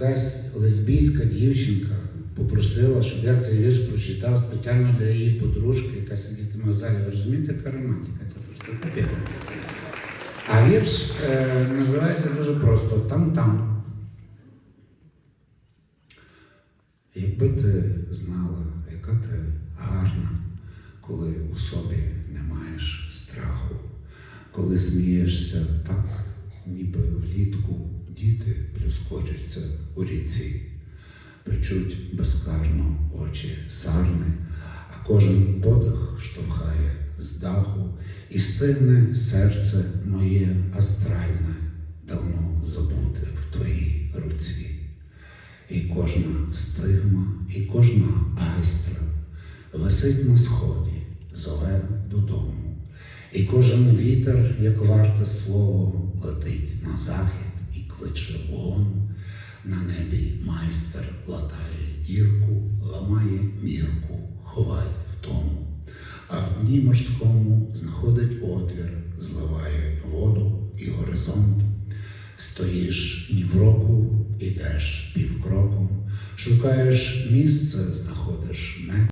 якась лесбійська дівчинка попросила, щоб я цей вірш прочитав спеціально для її подружки, яка сидітиме в залі. Ви розумієте, яка романтика? Це просто капець. А вірш е, називається дуже просто Там-там. Якби ти знала, яка ти гарна, коли у собі не маєш страху, коли смієшся так, ніби влітку діти плюскочуться у ріці, печуть безкарно очі сарни, а кожен подих штовхає з даху, і стигне серце моє астральне, давно забуте в твоїй руці. І кожна стигма, і кожна айстра висить на сході, зове додому. І кожен вітер, як варте слово, летить на захід кличе вон. На небі майстер латає дірку, ламає мірку, ховає втому. А в дні морському знаходить отвір, зливає воду і горизонт. Стоїш ні в року, ідеш півкроком, шукаєш місце, знаходиш не.